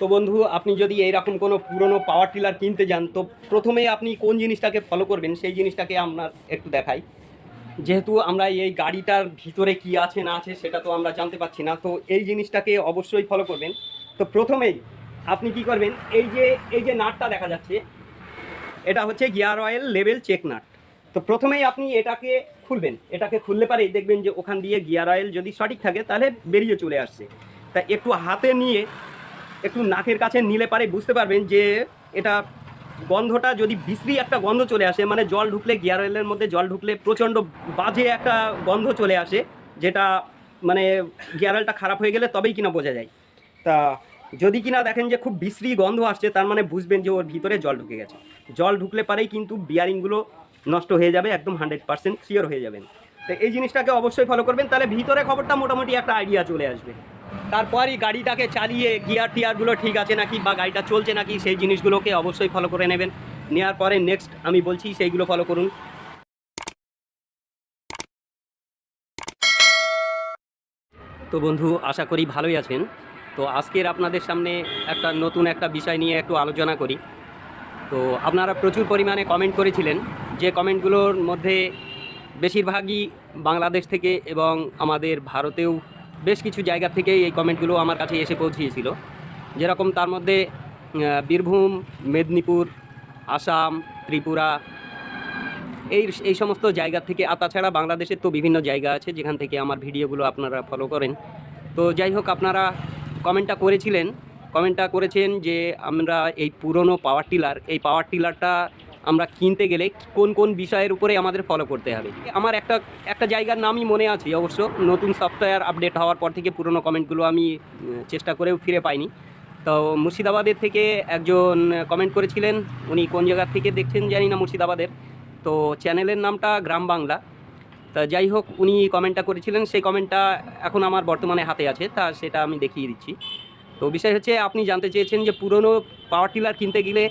তো বন্ধু, আপনি যদি এইরকম কোনো পুরনো পাওয়ার টিলার কিনতে যান, তো প্রথমে আপনি কোন জিনিসটাকে ফলো করবেন, সেই জিনিসটাকে আপনার একটু দেখাই। যেহেতু আমরা এই গাড়িটার ভিতরে কি আছে, না আছে, সেটা তো আমরা জানতে পারছি না, তো এই জিনিসটাকে অবশ্যই ফলো করবেন। তো প্রথমেই আপনি কি করবেন, এই যে এই যে নাটটা দেখা যাচ্ছে, এটা হচ্ছে gear oil level check nut তো প্রথমেই আপনি এটাকে খুলবেন, এটাকে খুললে পারেই দেখবেন যে ওখান দিয়ে গিয়ার অয়েল যদি সঠিক থাকে, তাহলে বেরিয়ে চলে আসছে। তা একটু হাতে নিয়ে একটু নাকের কাছে নিলে পারে, বুঝতে পারবেন যে এটা গন্ধটা যদি বিশ্রী একটা গন্ধ চলে আসে মানে জল ঢুকলে গিয়ার অয়েলের মধ্যে জল ঢুকলে প্রচণ্ড বাজে একটা গন্ধ চলে আসে, যেটা মানে গিয়ার অয়েলটা খারাপ হয়ে গেলে তবেই কিনা বোঝা যায়। তা যদি কিনা দেখেন যে খুব বিশ্রী গন্ধ আসছে, তার মানে বুঝবেন যে ওর ভিতরে জল ঢুকে গেছে। জল ঢুকলে পারেই কিন্তু বিয়ারিংগুলো নষ্ট হয়ে যাবে, একদম হান্ড্রেড পার্সেন্ট শিওর হয়ে যাবেন। তো এই জিনিসটাকে অবশ্যই ফলো করবেন, তাহলে ভিতরে খবরটা মোটামুটি একটা আইডিয়া চলে আসবে। তারপরই গাড়িটাকে চালিয়ে গিয়ার টিয়ারগুলো ঠিক আছে নাকি বা গাড়িটা চলছে নাকি সেই জিনিসগুলোকে অবশ্যই ফলো করে নেবেন। নেওয়ার পরে নেক্সট আমি বলছি সেইগুলো ফলো করুন। তো বন্ধু, আশা করি ভালোই আছেন। তো আজকের আপনাদের সামনে একটা নতুন একটা বিষয় নিয়ে একটু আলোচনা করি। তো আপনারা প্রচুর পরিমাণে কমেন্ট করেছিলেন। যে কমেন্টগুলোর মধ্যে বেশিরভাগই বাংলাদেশ থেকে এবং আমাদের ভারতেও বেশ কিছু জায়গা থেকেই এই কমেন্টগুলো আমার কাছে এসে পৌঁছিয়েছিল। যেরকম তার মধ্যে বীরভূম, মেদিনীপুর, আসাম, ত্রিপুরা, এই এই সমস্ত জায়গা থেকে, আর তাছাড়া বাংলাদেশের তো বিভিন্ন জায়গা আছে, যেখান থেকে আমার ভিডিওগুলো আপনারা ফলো করেন। তো যাই হোক, আপনারা কমেন্টটা করেছিলেন, কমেন্টটা করেছেন যে আমরা এই পুরনো পাওয়ার টিলার এই পাওয়ার টিলারটা আমরা কিনতে গেলে কোন কোন বিষয়ের উপরে আমাদের ফলো করতে হবে। আমার একটা একটা জায়গার নামই মনে আছে অবশ্য, নতুন সফটওয়্যার আপডেট হওয়ার পর থেকে পুরনো কমেন্টগুলো আমি চেষ্টা করেও ফিরে পাইনি। তো মুর্শিদাবাদের থেকে একজন কমেন্ট করেছিলেন, উনি কোন জায়গা থেকে দেখছেন জানি না মুর্শিদাবাদের। তো চ্যানেলের নামটা গ্রাম বাংলা। তা যাই হোক, উনি কমেন্টটা করেছিলেন, সেই কমেন্টটা এখন আমার বর্তমানে হাতে আছে, তা সেটা আমি দেখিয়ে দিচ্ছি। তো বিষয় হচ্ছে, আপনি জানতে চেয়েছেন যে পুরনো পাওয়ার টিলার কিনতে গেলে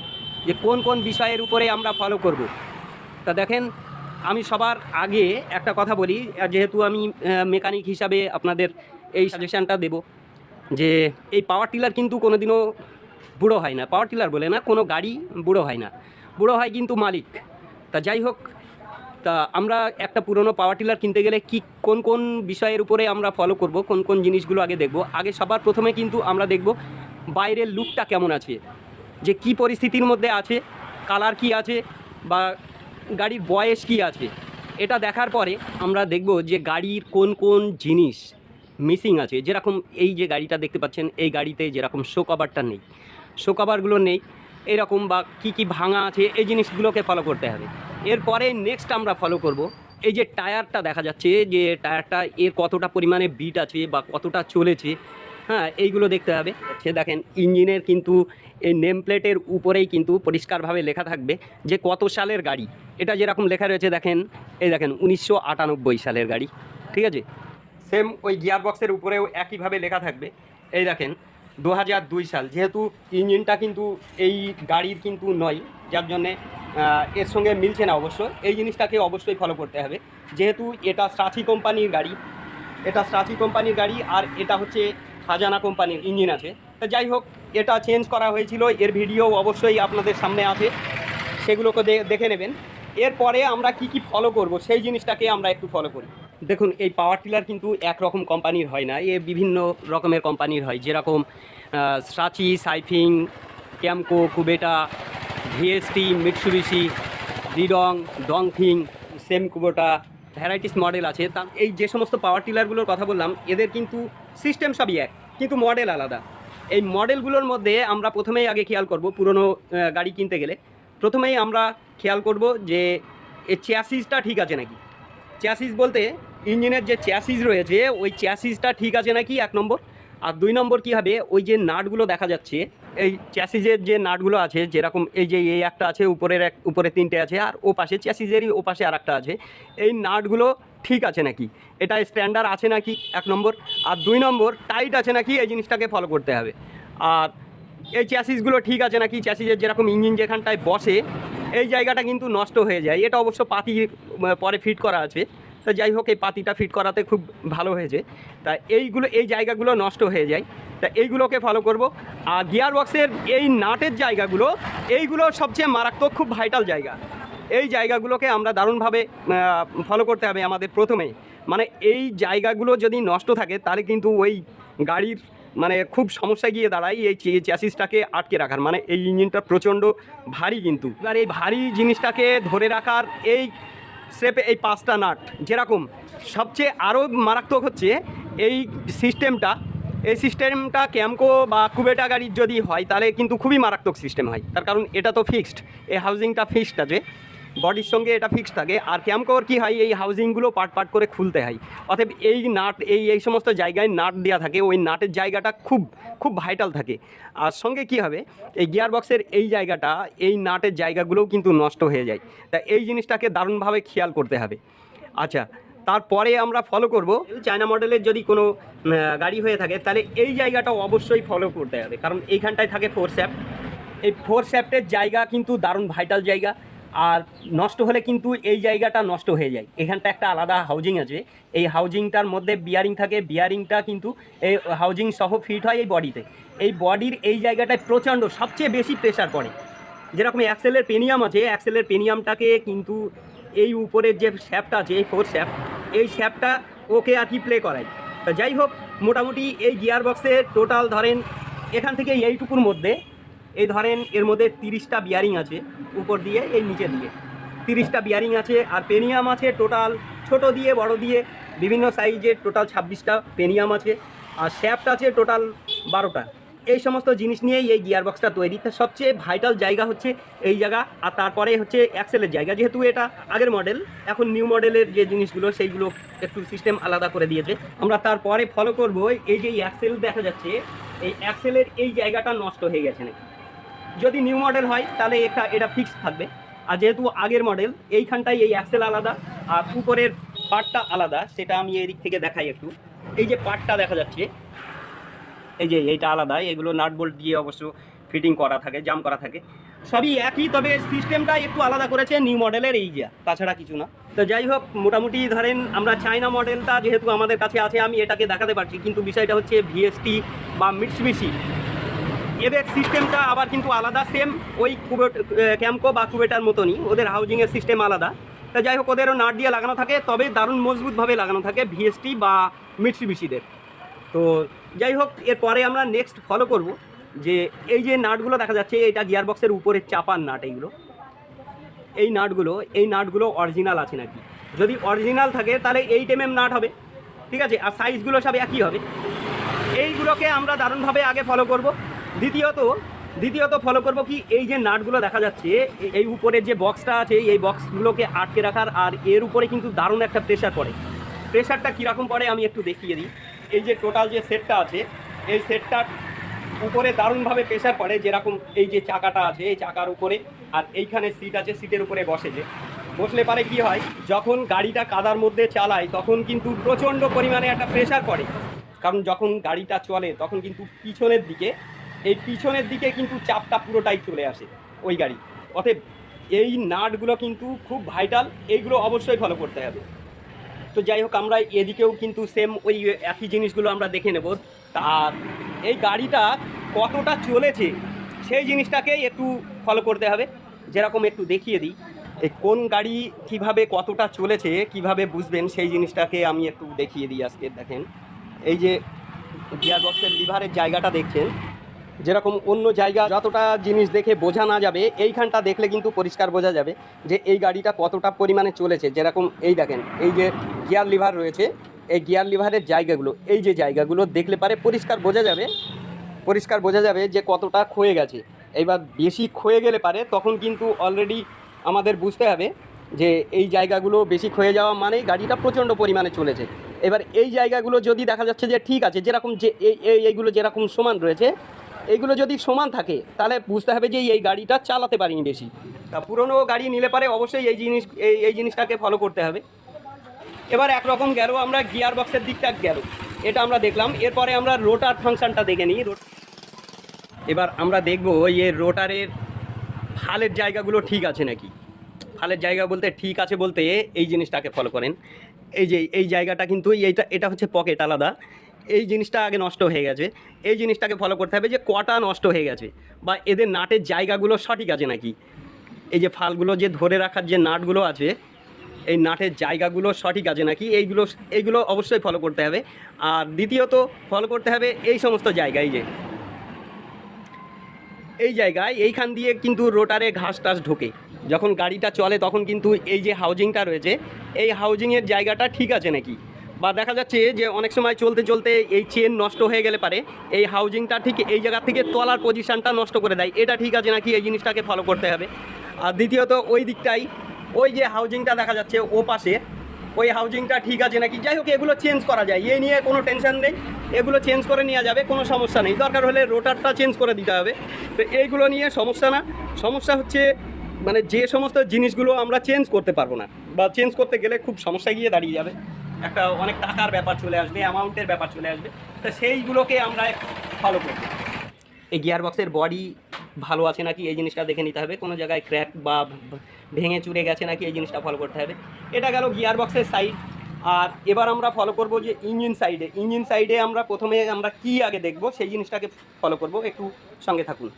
যে কোন কোন বিষয়ের উপরে আমরা ফলো করব। তা দেখেন, আমি সবার আগে একটা কথা বলি যেহেতু আমি মেকানিক হিসাবে আপনাদের এই সাজেশানটা দেব, যে এই পাওয়ার টিলার কিন্তু কোনো দিনও বুড়ো হয় না। পাওয়ার টিলার বলে না, কোনো গাড়ি বুড়ো হয় না। বুড়ো হয় কিন্তু মালিক। তা যাই হোক, তা আমরা একটা পুরনো পাওয়ার টিলার কিনতে গেলে কি কোন কোন বিষয়ের উপরে আমরা ফলো করব, কোন কোন জিনিসগুলো আগে দেখব? আগে সবার প্রথমে কিন্তু আমরা দেখব বাইরের লুকটা কেমন আছে। যে কি পরিস্থিতির মধ্যে আছে, কালার কি আছে বা গাড়ির বয়স কি আছে, এটা দেখার পরে আমরা দেখব যে গাড়ির কোন কোন জিনিস মিসিং আছে। যেরকম এই যে গাড়িটা দেখতে পাচ্ছেন, এই গাড়িতে যেরকম শো কভারটা নেই। শো কভারগুলো নেই, এরকম বা কি কি ভাঙা আছে, এই জিনিসগুলোকে ফলো করতে হবে। এরপরে নেক্সট আমরা ফলো করব, এই যে টায়ারটা দেখা যাচ্ছে যে টায়ারটা এর কতটা পরিমাণে বিট আছে বা কতটা চলেছে হ্যাঁ এইগুলো দেখতে হবে। সে দেখেন, ইঞ্জিনের কিন্তু এই নেম প্লেটের উপরেই কিন্তু পরিষ্কারভাবে লেখা থাকবে যে কত সালের গাড়ি। এটা যেরকম লেখা রয়েছে, দেখেন, এই দেখেন, উনিশশো আটানব্বই সালের গাড়ি, ঠিক আছে? সেম ওই গিয়ার বক্সের উপরেও একইভাবে লেখা থাকবে। এই দেখেন, দু দুই সাল, যেহেতু ইঞ্জিনটা কিন্তু এই গাড়ির কিন্তু নয়, যার জন্যে এর সঙ্গে মিলছে না অবশ্য। এই জিনিসটাকে অবশ্যই ফলো করতে হবে। যেহেতু এটা সাথী কোম্পানির গাড়ি, এটা সাথী কোম্পানির গাড়ি, আর এটা হচ্ছে খাজানা কোম্পানির ইঞ্জিন আছে। তা যাই হোক, এটা চেঞ্জ করা হয়েছিল, এর ভিডিও অবশ্যই আপনাদের সামনে আছে, সেগুলোকে দেখে নেবেন। এরপরে আমরা কি কি ফলো করব, সেই জিনিসটাকে আমরা একটু ফলো করি। দেখুন, এই পাওয়ার টিলার কিন্তু একরকম কোম্পানির হয় না, এ বিভিন্ন রকমের কোম্পানির হয়। যেরকম সাচি সাইফিং Kamco Kubota VST Mitsubishi রিডং Dongfeng same Kubota varieties model আছে। তা এই যে সমস্ত পাওয়ার টিলারগুলোর কথা বললাম, এদের কিন্তু সিস্টেম সবই এক, কিন্তু মডেল আলাদা। এই মডেলগুলোর মধ্যে আমরা প্রথমেই আগে খেয়াল করব পুরনো গাড়ি কিনতে গেলে। প্রথমেই আমরা খেয়াল করব যে এই চ্যাসিসটা ঠিক আছে নাকি? চ্যাসিস বলতে ইঞ্জিনের যে চ্যাসিস রয়েছে, ওই চ্যাসিসটা ঠিক আছে নাকি? এক নম্বর। আর দুই নম্বর কি হবে? ওই যে নাটগুলো দেখা যাচ্ছে, এই চ্যাসিজের যে নাটগুলো আছে, যেরকম এই যে এই একটা আছে, উপরের এক, উপরে তিনটে আছে, আর ও পাশে, চ্যাসিসেরই ও পাশে আর একটা আছে, এই নাটগুলো ঠিক আছে নাকি? এটা স্ট্যান্ডার্ড আছে নাকি? এক নম্বর। আর দুই নম্বর টাইট আছে নাকি? এই জিনিসটাকে ফলো করতে হবে। আর এই চ্যাসিসগুলো ঠিক আছে নাকি? চ্যাসিসের যেরকম ইঞ্জিন যেখানটায় বসে, এই জায়গাটা কিন্তু নষ্ট হয়ে যায়। এটা অবশ্য পাতি পরে ফিট করা আছে। তো যাই হোক, এই পাতিটা ফিট করাতে খুব ভালো হয়েছে। তা এইগুলো, এই জায়গাগুলো নষ্ট হয়ে যায়। তা এইগুলোকে ফলো করব। আর গিয়ার বক্সের এই নাটের জায়গাগুলো, এইগুলো সবচেয়ে মারাত্মক, খুব ভাইটাল জায়গা। এই জায়গাগুলোকে আমরা দারুণভাবে ফলো করতে হবে আমাদের প্রথমে মানে এই জায়গাগুলো যদি নষ্ট থাকে, তাহলে কিন্তু ওই গাড়ির মানে খুব সমস্যা গিয়ে দাঁড়ায় এই চ্যাসিসটাকে আটকে রাখার। মানে এই ইঞ্জিনটা প্রচণ্ড ভারী কিন্তু। এবার এই ভারী জিনিসটাকে ধরে রাখার এই স্টেপে এই পাঁচটা নাট। যেরকম সবচেয়ে আরও মারাত্মক হচ্ছে এই সিস্টেমটা। এই সিস্টেমটা ক্যামকো বা কুবেটা গাড়ির যদি হয়, তাহলে কিন্তু খুবই মারাত্মক সিস্টেম হয়। তার কারণ এটা তো ফিক্সড এই হাউজিংটা ফিক্সড আছে। বডির সঙ্গে এটা ফিক্সড থাকে। আর ক্যামকোর কী হয়? এই হাউজিংগুলো পার্ট পার্ট করে খুলতে হয়। অতএব এই নাট, এই এই সমস্ত জায়গায় নাট দেওয়া থাকে। ওই নাটের জায়গাটা খুব খুব ভাইটাল থাকে। আর সঙ্গে কি হবে? এই গিয়ার বক্সের এই জায়গাটা, এই নাটের জায়গাগুলোও কিন্তু নষ্ট হয়ে যায়। তা এই জিনিসটাকে দারুণভাবে খেয়াল করতে হবে। আচ্ছা তারপরে আমরা ফলো করব। চায়না মডেলের যদি কোনো গাড়ি হয়ে থাকে, তাহলে এই জায়গাটা অবশ্যই ফলো করতে হবে। কারণ এইখানটায় থাকে ফোর স্যাপ্ট এই ফোর স্যাপ্টের জায়গা কিন্তু দারুণ ভাইটাল জায়গা। আর নষ্ট হলে কিন্তু এই জায়গাটা নষ্ট হয়ে যায়। এখানটা একটা আলাদা হাউজিং আছে। এই হাউজিংটার মধ্যে বিয়ারিং থাকে। বিয়ারিংটা কিন্তু এই হাউজিং সহ ফিট হয় এই বডিতে এই বডির এই জায়গাটায় প্রচণ্ড, সবচেয়ে বেশি প্রেশার পড়ে। যেরকম অ্যাক্সেলের পেনিয়াম আছে অ্যাক্সেলের পেনিয়ামটাকে কিন্তু এই উপরের যে শ্যাপটা আছে, এই ফোর শ্যাপ এই শ্যাপটা ওকে আর কি প্লে করায়। তো যাই হোক, মোটামুটি এই গিয়ার বক্সের টোটাল ধরেন এখান থেকে এইটুকুর মধ্যে এই ধরেন এর মধ্যে তিরিশটা বিয়ারিং আছে উপর দিয়ে, এই নিচে দিয়ে তিরিশটা বিয়ারিং আছে আর পেনিয়াম আছে টোটাল ছোট দিয়ে, বড় দিয়ে, বিভিন্ন সাইজের টোটাল ছাব্বিশটা পেনিয়াম আছে। আর শ্যাফট আছে টোটাল বারোটা। এই সমস্ত জিনিস নিয়েই এই গিয়ার বক্সটা তৈরি সবচেয়ে ভাইটাল জায়গা হচ্ছে এই জায়গা, আর তারপরে হচ্ছে অ্যাক্সেলের জায়গা। যেহেতু এটা আগের মডেল এখন নিউ মডেলের যে জিনিসগুলো, সেইগুলো একটু সিস্টেম আলাদা করে দিয়েছে। আমরা তারপরে ফলো করব। এই যে অ্যাক্সেল দেখা যাচ্ছে, এই অ্যাক্সেলের এই জায়গাটা নষ্ট হয়ে গেছে নাকি? যদি নিউ মডেল হয়, তাহলে এটা এটা ফিক্সড থাকবে। আর যেহেতু আগের মডেল এইখানটায় এই অ্যাক্সেল আলাদা, আর উপরের পার্টটা আলাদা, সেটা আমি এদিক থেকে দেখাই একটু। এই যে পার্টটা দেখা যাচ্ছে, এই যে এইটা আলাদা, এগুলো নাট বোল্ট দিয়ে অবশ্য ফিটিং করা থাকে জাম করা থাকে। সবই একই, তবে সিস্টেমটা একটু আলাদা করেছে নিউ মডেলের এই যা, তাছাড়া কিছু না। তো যাই হোক, মোটামুটি ধরেন আমরা চাইনা মডেলটা যেহেতু আমাদের কাছে আছে, আমি এটাকে দেখাতে পারছি, কিন্তু বিষয়টা হচ্ছে ভিএসটি বা মিটসুবিশি এদের সিস্টেমটা আবার কিন্তু আলাদা সেম ওই কুবেট ক্যাম্পো বা কুবেটার মতনই। ওদের হাউজিংয়ের সিস্টেম আলাদা। তা যাই হোক, ওদেরও নাট দিয়ে লাগানো থাকে, তবে দারুণ মজবুতভাবে লাগানো থাকে ভিএসটি বা মিটসুবিশিদের। তো যাই হোক, এরপরে আমরা নেক্সট ফলো করব যে এই যে নাটগুলো দেখা যাচ্ছে, এটা গিয়ার বক্সের উপরে চাপার নাট এইগুলো। এই নাটগুলো এই নাটগুলো অরিজিনাল আছে নাকি? যদি অরিজিনাল থাকে, তাহলে এইট এম এম নাট হবে। ঠিক আছে? আর সাইজগুলো সব একই হবে। এইগুলোকে আমরা দারুণভাবে আগে ফলো করব। দ্বিতীয়ত দ্বিতীয়ত ফলো করব কি, এই যে নাটগুলো দেখা যাচ্ছে এই উপরের যে বক্সটা আছে, এই বক্সগুলোকে আটকে রাখার, আর এর উপরে কিন্তু দারুণ একটা প্রেশার পড়ে। প্রেশারটা কীরকম পড়ে আমি একটু দেখিয়ে দিই। এই যে টোটাল যে সেটটা আছে, এই সেটটার উপরে দারুণভাবে প্রেশার পড়ে, যেরকম এই যে চাকাটা আছে, এই চাকার উপরে, আর এইখানে সিট আছে সিটের উপরে বসে যে। বসলে পারে কি হয়, যখন গাড়িটা কাদার মধ্যে চালায়, তখন কিন্তু প্রচণ্ড পরিমাণে একটা প্রেশার পড়ে। কারণ যখন গাড়িটা চলে, তখন কিন্তু পিছনের দিকে এই পিছনের দিকে কিন্তু চাপটা পুরোটাই চলে আসে ওই গাড়ি। অতএব এই নাটগুলো কিন্তু খুব ভাইটাল এইগুলো অবশ্যই ফলো করতে হবে। তো যাই হোক, আমরা এদিকেও কিন্তু সেম ওই একই জিনিসগুলো আমরা দেখে নেব। তার এই গাড়িটা কতটা চলেছে সেই জিনিসটাকে একটু ফলো করতে হবে। যেরকম একটু দেখিয়ে দিই, এই কোন গাড়ি কীভাবে কতটা চলেছে, কীভাবে বুঝবেন সেই জিনিসটাকে আমি একটু দেখিয়ে দিই আজকে, দেখেন। এই যে গিয়ার বক্সের লিভারের জায়গাটা দেখছেন যেরকম অন্য জায়গা যতটা জিনিস দেখে বোঝা না যাবে, এইখানটা দেখলে কিন্তু পরিষ্কার বোঝা যাবে যে এই গাড়িটা কতটা পরিমাণে চলেছে। যেরকম এই দেখেন, এই যে গিয়ার লিভার রয়েছে, এই গিয়ার লিভারের জায়গাগুলো, এই যে জায়গাগুলো দেখলে পারে পরিষ্কার বোঝা যাবে, পরিষ্কার বোঝা যাবে যে কতটা ক্ষয়ে গেছে। এইবার বেশি ক্ষয়ে গেলে পারে, তখন কিন্তু অলরেডি আমাদের বুঝতে হবে যে এই জায়গাগুলো বেশি ক্ষয়ে যাওয়া মানেই গাড়িটা প্রচণ্ড পরিমাণে চলেছে। এবার এই জায়গাগুলো যদি দেখা যাচ্ছে যে ঠিক আছে, যেরকম যে এই এই, এইগুলো যেরকম সমান রয়েছে এইগুলো যদি সমান থাকে, তাহলে বুঝতে হবে যে এই গাড়িটা চালাতে পারিনি বেশি। তা পুরনো গাড়ি নিলে পারে অবশ্যই এই জিনিস, এই এই জিনিসটাকে ফলো করতে হবে। এবার একরকম গেল, আমরা গিয়ার বক্সের দিকটা গেল। এটা আমরা দেখলাম, এরপরে আমরা রোটার ফাংশনটা দেখে নিই। এবার আমরা দেখব, এই রোটারের ফালের জায়গাগুলো ঠিক আছে নাকি? ফালের জায়গা বলতে ঠিক আছে বলতে এই জিনিসটাকে ফলো করেন। এই যে, এই জায়গাটা কিন্তু এইটা, এটা হচ্ছে পকেট আলাদা। এই জিনিসটা আগে নষ্ট হয়ে গেছে। এই জিনিসটাকে ফলো করতে হবে যে কটা নষ্ট হয়ে গেছে বা এদের নাটের জায়গাগুলো সঠিক আছে নাকি? এই যে ফালগুলো যে ধরে রাখার যে নাটগুলো আছে, এই নাটের জায়গাগুলো সঠিক আছে নাকি? এইগুলো এইগুলো অবশ্যই ফলো করতে হবে। আর দ্বিতীয়ত ফলো করতে হবে এই সমস্ত জায়গায় যে, এই জায়গায় এইখান দিয়ে কিন্তু রোটারে ঘাস টাস ঢোকে। যখন গাড়িটা চলে তখন কিন্তু এই যে হাউজিংটা রয়েছে, এই হাউজিংয়ের জায়গাটা ঠিক আছে নাকি? বা দেখা যাচ্ছে যে অনেক সময় চলতে চলতে এই চেন নষ্ট হয়ে গেলে পারে। এই হাউজিংটা ঠিক এই জায়গা থেকে তলার পজিশানটা নষ্ট করে দেয়। এটা ঠিক আছে নাকি এই জিনিসটাকে ফলো করতে হবে? আর দ্বিতীয়ত ওই দিকটাই, ওই যে হাউজিংটা দেখা যাচ্ছে ও পাশে, ওই হাউজিংটা ঠিক আছে নাকি? যাই হোক, এগুলো চেঞ্জ করা যায়। এই নিয়ে কোনো টেনশন নেই। এগুলো চেঞ্জ করে নেওয়া যাবে, কোনো সমস্যা নেই। দরকার হলে রোটারটা চেঞ্জ করে দিতে হবে। তো এইগুলো নিয়ে সমস্যা না। সমস্যা হচ্ছে মানে যে সমস্ত জিনিসগুলো আমরা চেঞ্জ করতে পারব না বা চেঞ্জ করতে গেলে খুব সমস্যা গিয়ে দাঁড়িয়ে যাবে। একটা অনেক টাকার ব্যাপার চলে আসবে, অ্যামাউন্টের ব্যাপার চলে আসবে। তো সেইগুলোকে আমরা ফলো করব। এই গিয়ার বক্সের বডি ভালো আছে নাকি? এই জিনিসটা দেখে নিতে হবে। কোনো জায়গায় ক্র্যাক বা ভেঙে চুরে গেছে নাকি? এই জিনিসটা ফলো করতে হবে। এটা গেল গিয়ার বক্সের সাইড আর এবার আমরা ফলো করব যে ইঞ্জিন সাইডে ইঞ্জিন সাইডে আমরা প্রথমে আমরা কি আগে দেখব? সেই জিনিসটাকে ফলো করব। একটু সঙ্গে থাকুন।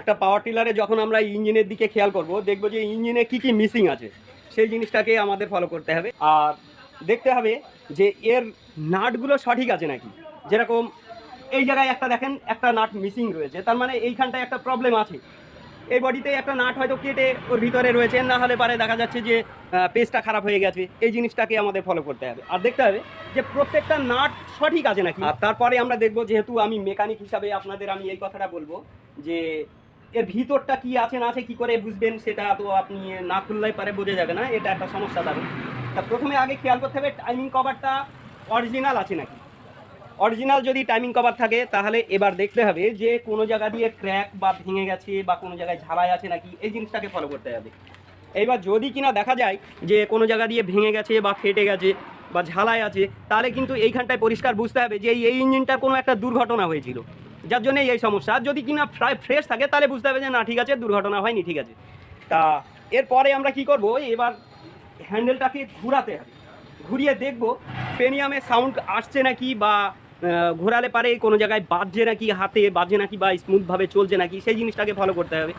একটা পাওয়ার টিলারে যখন আমরা ইঞ্জিনের দিকে খেয়াল করব, দেখব যে ইঞ্জিনে কি কি মিসিং আছে। সেই জিনিসটাকে আমাদের ফলো করতে হবে। আর দেখতে হবে যে এর নাটগুলো সঠিক আছে নাকি। যেরকম এই জায়গায় একটা দেখেন, একটা নাট মিসিং রয়েছে। তার মানে এইখানটায় একটা প্রবলেম আছে। এই বডিতে একটা নাট হয়তো কেটে ওর ভিতরে রয়েছে, না হলে পারে দেখা যাচ্ছে যে পেজটা খারাপ হয়ে গেছে। এই জিনিসটাকে আমাদের ফলো করতে হবে। আর দেখতে হবে যে প্রত্যেকটা নাট সঠিক আছে নাকি। আর তারপরে আমরা দেখব, যেহেতু আমি মেকানিক হিসাবে আপনাদের আমি এই কথাটা বলব যে এর ভিতরটা কি আছে, না আছে, কি করে বুঝবেন সেটা তো আপনি না খুললেই পারে বোঝা যাবে না, এটা একটা সমস্যা দাঁড়ে তা প্রথমে আগে খেয়াল করতে হবে টাইমিং কভারটা অরিজিনাল আছে নাকি? অরিজিনাল যদি টাইমিং কভার থাকে, তাহলে এবার দেখতে হবে যে কোনো জায়গা দিয়ে ক্র্যাক বা ভেঙে গেছে বা কোনো জায়গায় ঝালাই আছে নাকি, এই জিনিসটাকে ফলো করতে হবে। এইবার যদি কিনা দেখা যায় যে কোনো জায়গা দিয়ে ভেঙে গেছে বা ফেটে গেছে বা ঝালাই আছে, তাহলে কিন্তু এইখানটায় পরিষ্কার বুঝতে হবে যে এই ইঞ্জিনটার কোনো একটা দুর্ঘটনা হয়েছিল। যার জন্য এই সমস্যা। আর যদি কিনা প্রায় ফ্রেশ থাকে, তাহলে বুঝতে হবে যে না, ঠিক আছে, দুর্ঘটনা হয়নি, ঠিক আছে। তা এরপরে আমরা কি করব? এবার হ্যান্ডেলটাকে ঘুরাতে হবে। ঘুরিয়ে দেখব, পেনিয়ামে সাউন্ড আসছে নাকি বা ঘোরালে পারে কোনো জায়গায় বাজছে নাকি হাতে বাজে নাকি বা স্মুথভাবে চলছে নাকি, সেই জিনিসটাকে ফলো করতে হবে।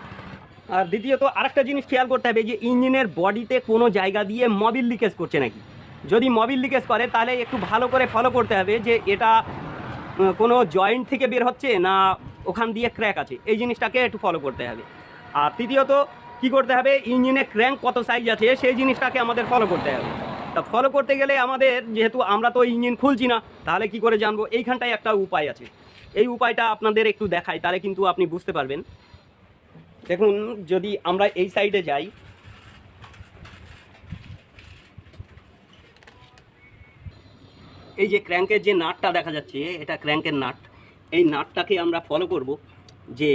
আর দ্বিতীয়ত আরেকটা জিনিস খেয়াল করতে হবে যে, ইঞ্জিনের বডিতে কোনো জায়গা দিয়ে মবিল লিকেজ করছে নাকি। যদি মবিল লিকেজ করে, তাহলে একটু ভালো করে ফলো করতে হবে যে, এটা কোনো জয়েন্ট থেকে বের হচ্ছে না ওখান দিয়ে ক্র্যাক আছে? এই জিনিসটাকে একটু ফলো করতে হবে। আর তৃতীয়ত, কি করতে হবে? ইঞ্জিনে ক্র্যাঙ্ক কত সাইজ আছে, সেই জিনিসটাকে আমাদের ফলো করতে হবে। তা ফলো করতে গেলে আমাদের, যেহেতু আমরা তো ইঞ্জিন খুলছি না, তাহলে কি করে জানব? এইখানটায় একটা উপায় আছে। এই উপায়টা আপনাদের একটু দেখাই, তাহলে কিন্তু আপনি বুঝতে পারবেন। দেখুন, যদি আমরা এই সাইডে যাই এই যে ক্র্যাঙ্কের যে নাটটা দেখা যাচ্ছে, এটা ক্র্যাঙ্কের নাট। এই নাটটাকে আমরা ফলো করব যে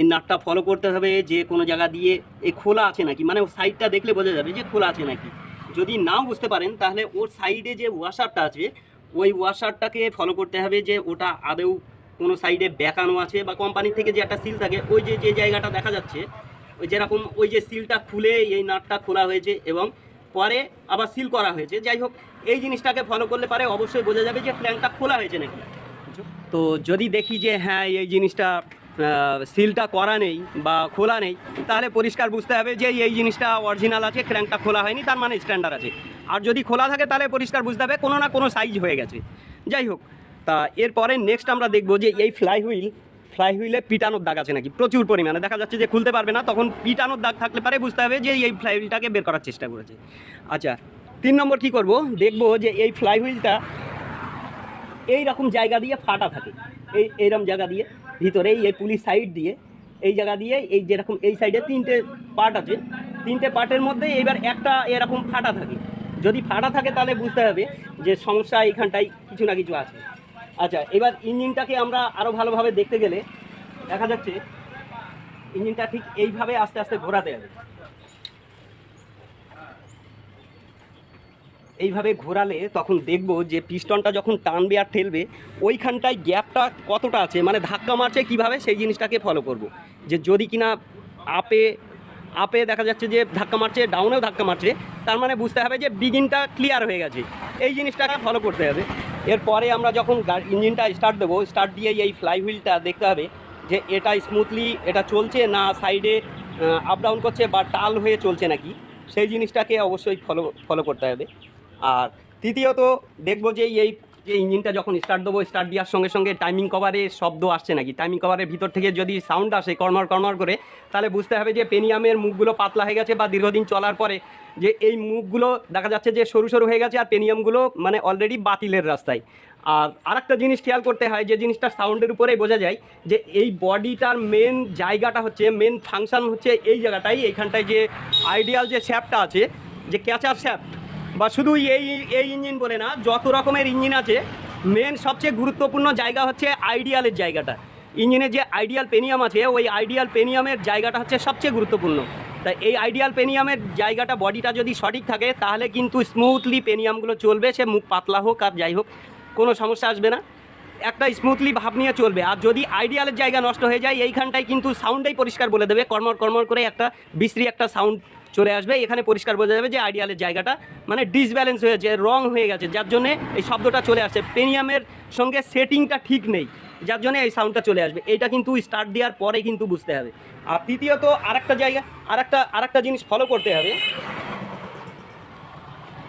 এই নাটটা ফলো করতে হবে যে কোনো জায়গা দিয়ে এই খোলা আছে নাকি। মানে ও সাইডটা দেখলে বোঝা যাবে যে খোলা আছে নাকি। যদি নাও বুঝতে পারেন, তাহলে ওর সাইডে যে ওয়াশারটা আছে, ওই ওয়াশারটাকে ফলো করতে হবে যে ওটা আদৌ কোনো সাইডে বেঁকানো আছে বা কোম্পানি থেকে যে একটা সিল থাকে, ওই যে যে জায়গাটা দেখা যাচ্ছে, ওই যেরকম ওই যে সিলটা খুলে এই নাটটা খোলা হয়েছে এবং পরে আবার সিল করা হয়েছে। যাই হোক, এই জিনিসটাকে ফলো করলে পারে অবশ্যই বোঝা যাবে যে ক্র্যাঙ্কটা খোলা হয়েছে নাকি। তো যদি দেখি যে হ্যাঁ এই জিনিসটা সিলটা করা নেই বা খোলা নেই, তাহলে পরিষ্কার বুঝতে হবে যে, এই জিনিসটা অরিজিনাল আছে ক্র্যাঙ্কটা খোলা হয়নি, তার মানে স্ট্যান্ডার্ড আছে। আর যদি খোলা থাকে, তাহলে পরিষ্কার বুঝতে হবে, কোনো না কোনো সাইজ হয়ে গেছে। যাই হোক, তা এরপরে নেক্সট আমরা দেখব যে, এই ফ্লাই হুইল ফ্লাই হুইলে পিটানোর দাগ আছে নাকি? প্রচুর পরিমাণে। দেখা যাচ্ছে যে খুলতে পারবে না, তখন পিটানোর দাগ থাকলে পারে বুঝতে হবে যে এই ফ্লাই হুইলটাকে বের করার চেষ্টা করেছে। আচ্ছা তিন নম্বর কি করব? দেখব যে এই ফ্লাই হুইলটা এই রকম জায়গা দিয়ে ফাটা থাকে। এই, এইরকম জায়গা দিয়ে, ভিতরে এই পুলিশ সাইড দিয়ে, এই জায়গা দিয়ে, এই যেরকম এই সাইডে তিনটে পার্ট আছে। তিনটে পার্টের মধ্যে এবার একটা এরকম ফাটা থাকে। যদি ফাটা থাকে তাহলে বুঝতে হবে যে সমস্যা এইখানটায় কিছু না কিছু আছে। আচ্ছা এবার ইঞ্জিনটাকে আমরা আরও ভালোভাবে দেখতে গেলে দেখা যাচ্ছে ইঞ্জিনটা ঠিক এইভাবে আস্তে আস্তে ঘোরাতে হবে। এইভাবে ঘোরালে তখন দেখব যে পিস্টনটা যখন টানবে আর ঠেলবে, ওইখানটায় গ্যাপটা কতটা আছে মানে ধাক্কা মারছে কীভাবে, সেই জিনিসটাকে ফলো করব। যে যদি কিনা আপে আপে দেখা যাচ্ছে যে ধাক্কা মারছে ডাউনেও ধাক্কা মারছে, তার মানে বুঝতে হবে যে বিগিনটা ক্লিয়ার হয়ে গেছে। এই জিনিসটাকে ফলো করতে হবে। এরপরে আমরা যখন ইঞ্জিনটা স্টার্ট দেবো স্টার্ট দিয়েই এই ফ্লাই হুইলটা দেখতে হবে যে এটা স্মুথলি এটা চলছে না সাইডে আপ ডাউন করছে বা টাল হয়ে চলছে নাকি, সেই জিনিসটাকে অবশ্যই ফলো ফলো করতে হবে। আর তৃতীয়ত দেখব যে এই যে ইঞ্জিনটা যখন স্টার্ট দেবো স্টার্ট দেওয়ার সঙ্গে সঙ্গে টাইমিং কভারের শব্দ আসছে নাকি? টাইমিং কভারের ভিতর থেকে যদি সাউন্ড আসে কর্মর কর্মর করে, তাহলে বুঝতে হবে যে পেনিয়ামের মুখগুলো পাতলা হয়ে গেছে বা দীর্ঘদিন চলার পরে যে এই মুখগুলো দেখা যাচ্ছে যে সরু সরু হয়ে গেছে আর পেনিয়ামগুলো মানে অলরেডি বাতিলের রাস্তায়। আর আরেকটা জিনিস খেয়াল করতে হয়, যে জিনিসটা সাউন্ডের উপরেই বোঝা যায়, যে এই বডিটার মেন জায়গাটা হচ্ছে মেন ফাংশন হচ্ছে এই জায়গাটাই এইখানটায় যে আইডিয়াল যে শ্যাপটা আছে, যে ক্যাচার শ্যাফট বা শুধু এই এই ইঞ্জিন বলে না, যত রকমের ইঞ্জিন আছে মেন সবচেয়ে গুরুত্বপূর্ণ জায়গা হচ্ছে আইডিয়ালের জায়গাটা। ইঞ্জিনের যে আইডিয়াল পেনিয়াম আছে, ওই আইডিয়াল পেনিয়ামের জায়গাটা হচ্ছে সবচেয়ে গুরুত্বপূর্ণ। তাই এই আইডিয়াল পেনিয়ামের জায়গাটা বডিটা যদি সঠিক থাকে, তাহলে কিন্তু স্মুথলি পেনিয়ামগুলো চলবে, সে মুখ পাতলা হোক আর যাই হোক, কোনো সমস্যা আসবে না। একটা স্মুথলি ভাব নিয়ে চলবে। আর যদি আইডিয়ালের জায়গা নষ্ট হয়ে যায়, এইখানটায় কিন্তু সাউন্ডটাই পরিষ্কার বলে দেবে কর্মর কর্মর করে একটা বিশ্রী একটা সাউন্ড চলে আসবে, এখানে পরিষ্কার বোঝা যাবে যে আইডিয়ালের জায়গাটা মানে ডিসব্যালেন্স হয়েছে রং হয়ে গেছে, যার জন্যে এই শব্দটা চলে আসছে। পেনিয়ামের সঙ্গে সেটিংটা ঠিক নেই, যার জন্য এই সাউন্ডটা চলে আসবে। এটা কিন্তু স্টার্ট দেওয়ার পরে কিন্তু বুঝতে হবে। আর তৃতীয়ত আরেকটা জায়গা, আরেকটা আরেকটা জিনিস ফলো করতে হবে।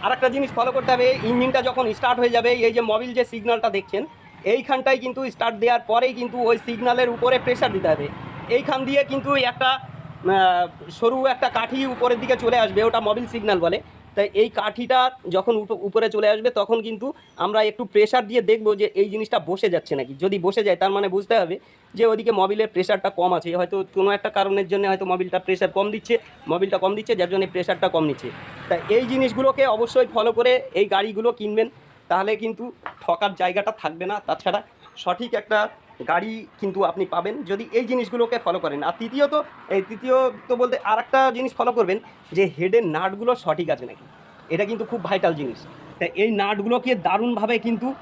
আরেকটা জিনিস ফলো করতে হবে ইঞ্জিনটা যখন স্টার্ট হয়ে যাবে, এই যে মোবিল যে সিগন্যালটা দেখছেন, এইখানটায় কিন্তু স্টার্ট দেওয়ার পরেই কিন্তু ওই সিগন্যালের উপরে প্রেশার দিতে হবে। এইখান দিয়ে কিন্তু একটা সরু একটা কাঠি উপরের দিকে চলে আসবে, ওটা মবিল সিগন্যাল বলে। তাই এই কাঠিটা যখন উপরে চলে আসবে, তখন কিন্তু আমরা একটু প্রেশার দিয়ে দেখব যে এই জিনিসটা বসে যাচ্ছে নাকি। যদি বসে যায়, তার মানে বুঝতে হবে যে ওইদিকে মবিলের প্রেশারটা কম আছে। হয়তো কোনো একটা কারণের জন্য হয়তো মবিলটা প্রেশার কম দিচ্ছে মবিলটা কম দিচ্ছে, যার জন্য প্রেশারটা কম নিচ্ছে। তাই এই জিনিসগুলোকে অবশ্যই ফলো করে এই গাড়িগুলো কিনবেন। তাহলে কিন্তু ঠকার জায়গাটা থাকবে না। তাছাড়া সঠিক একটা গাড়ি কিন্তু আপনি পাবেন যদি এই জিনিসগুলোকে ফলো করেন। আর তৃতীয়ত, এই তৃতীয়ত বলতে আর একটা জিনিস ফলো করবেন যে হেডের নাটগুলো সঠিক আছে নাকি। এটা কিন্তু খুব ভাইটাল জিনিস। তাই এই নাটগুলোকে দারুণভাবে কিন্তু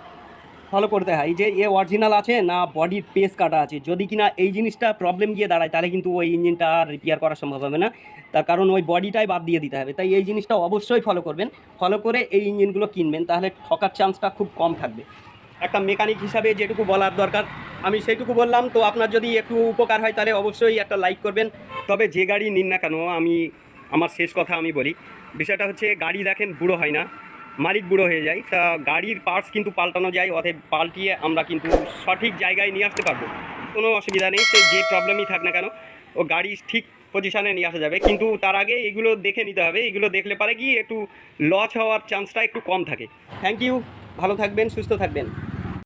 ফলো করতে হয়। যে এ অরিজিনাল আছে না বডির পেস কাটা আছে। যদি কিনা এই জিনিসটা প্রবলেম গিয়ে দাঁড়ায়, তাহলে কিন্তু ওই ইঞ্জিনটা আর রিপেয়ার করা সম্ভব হবে না। তার কারণ ওই বডিটাই বাদ দিয়ে দিতে হবে। তাই এই জিনিসটা অবশ্যই ফলো করবেন। ফলো করে এই ইঞ্জিনগুলো কিনবেন, তাহলে ঠকার চান্সটা খুব কম থাকবে। একটা মেকানিক হিসাবে যেটুকু বলার দরকার আমি সেইটুকু বললাম, তো আপনার যদি একটু উপকার হয় তাহলে অবশ্যই একটা লাইক করবেন। তবে যে গাড়ি নিন না কেন, আমি, আমার শেষ কথা আমি বলি। বিষয়টা হচ্ছে, গাড়ি দেখেন বুড়ো হয় না, মালিক বুড়ো হয়ে যায়। তা গাড়ির পার্টস কিন্তু পাল্টানো যায়, অতএব পাল্টিয়ে আমরা কিন্তু সঠিক জায়গায় নিয়ে আসতে পারব। কোনো অসুবিধা নেই, সে যে প্রবলেমই থাক না কেন, ও গাড়ি ঠিক পজিশানে নিয়ে আসা যাবে। কিন্তু তার আগে এগুলো দেখে নিতে হবে, এগুলো দেখলে পারে কি একটু লস হওয়ার চান্সটা একটু কম থাকে। থ্যাংক ইউ ভালো থাকবেন, সুস্থ থাকবেন।